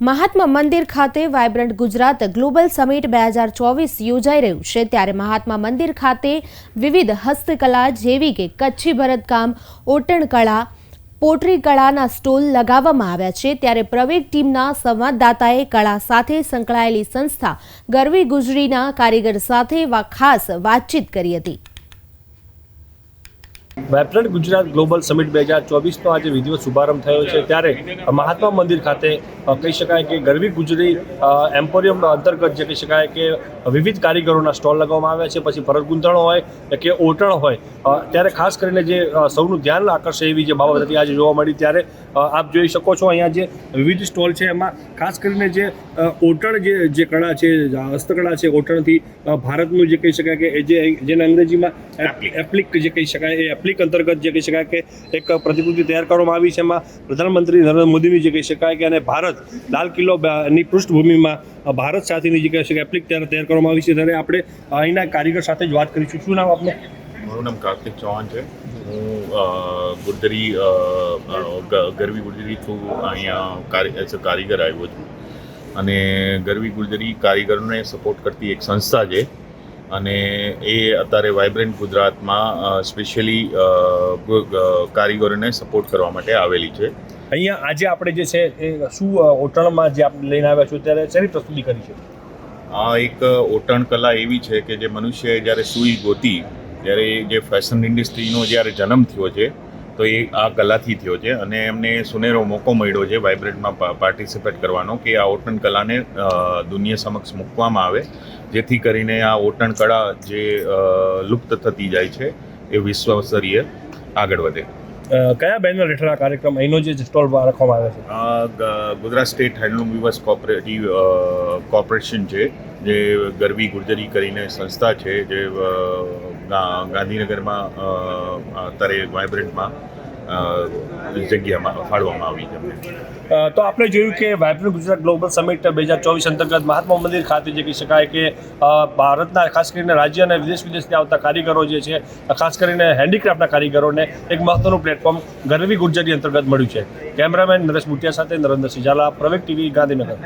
મહાત્મા મંદિર ખાતે vibrant Gujarat global summit બે હજાર ચોવીસ યોજાઈ રહ્યું છે. ત્યારે મહાત્મા મંદિર ખાતે વિવિધ હસ્તકલા જેવી કે કચ્છી ભરતકામ, ઓટણ કળા, પોટરી કળાના સ્ટોલ લગાવવામાં આવ્યા છે. ત્યારે પ્રવેગ ટીમના સંવાદદાતાએ કળા સાથે સંકળાયેલી સંસ્થા ગરવી ગુજરીના કારીગર સાથે ખાસ વાતચીત કરી હતી. વાયબ્રન્ટ ગુજરાત ગ્લોબલ સમિટ બે હજાર ચોવીસનો આજે વિધિવત શુભારંભ થયો છે. ત્યારે મહાત્મા મંદિર ખાતે કહી શકાય કે ગરવી ગુજરી એમ્પોરિયમ અંતર્ગત જે કહી શકાય કે વિવિધ કારીગરોના સ્ટોલ લગાવવામાં આવ્યા છે. પછી ભરત ગૂંથણ હોય કે ઓટણ હોય ત્યારે ખાસ કરીને જે સૌનું ધ્યાન આકર્ષે એવી જે બાબત હતી, આજે જોવા મળી. ત્યારે આપ જોઈ શકો છો અહીંયા જે વિવિધ સ્ટોલ છે એમાં ખાસ કરીને જે ઓટણ જે જે કળા છે હસ્તકળા છે ઓટણથી ભારતનું જે કહી શકાય કે એ જે જેને અંગ્રેજીમાં એપ્લિક. જે કહી શકાય એ એપ્લિક અંતર્ગત જે કહી શકાય કે એક પ્રતિકૃતિ તૈયાર કરવામાં આવી છે. એમાં પ્રધાનમંત્રી નરેન્દ્ર મોદીની જે કહી શકાય કે અને ભારત લાલ કિલ્લો બ- ની પૃષ્ઠભૂમિમાં ભારત સાથેની જે કહી શકાય એપ્લિક તૈયાર તૈયાર કરવામાં આવી છે. ત્યારે આપણે અહીંના કારીગર સાથે જ વાત કરીશું. શું નામ આપનું? મારું નામ કાર્તિક ચૌહાણ છે. હું ગુર્જરી ગરવી ગુર્જરી થ્રુ અહીંયા કારીગર આવ્યો છું. અને ગરવી ગુર્જરી કારીગરોને સપોર્ટ કરતી એક સંસ્થા છે. અને એ અત્યારે વાઇબ્રન્ટ ગુજરાતમાં સ્પેશિયલી કારીગરોને સપોર્ટ કરવા માટે આવેલી છે. અહીંયા આજે આપણે જે છે એ શું ઓટણમાં જે આપણે લઈને આવ્યા છો ત્યારે શેની પ્રસ્તુતિ કરી છે? આ એક ઓટણ કલા એવી છે કે જે મનુષ્યએ જ્યારે સૂઈ ગોતી ત્યારે જે ફેશન ઇન્ડસ્ટ્રીનો જ્યારે જન્મ થયો છે તો એ આ કલાથી થયો છે અને એમને સુનેરો મોકો મળ્યો છે વાઇબ્રન્ટમાં પાર્ટિસિપેટ કરવાનો કે આ ઓટણ કલાને દુનિયા સમક્ષ મૂકવામાં આવે જેથી કરીને આ ઓટણ કળા જે લુપ્ત થતી જાય છે એ વિશ્વ સ્તરીય આગળ વધે. કયા બેનર હેઠળ આ કાર્યક્રમ અહીંનો જે સ્ટોલ રાખવામાં આવે છે? Gujarat state handloom weavers cooperative corporation છે જે ગરવી ગુર્જરી કરીને સંસ્થા છે જે ગાંધીનગરમાં અત્યારે વાઇબ્રન્ટમાં જગ્યામાં ફાળવવામાં આવી છે તો આપણે જોયું કે વાઇબ્રન્ટ ગુજરાત ગ્લોબલ સમિટ બે હજાર ચોવીસ અંતર્ગત મહાત્મા મંદિર ખાતે જે કહી શકાય કે ભારતના, ખાસ કરીને રાજ્ય અને વિદેશ વિદેશથી આવતા કારીગરો જે છે, ખાસ કરીને હેન્ડીક્રાફ્ટના કારીગરોને એક મહત્વનું પ્લેટફોર્મ ગરવી ગુર્જરની અંતર્ગત મળ્યું છે. કેમેરામેન નરેશ બુટિયા સાથે નરેન્દ્રસિંહ ઝાલા પ્રવેક ટીવી, ગાંધીનગર.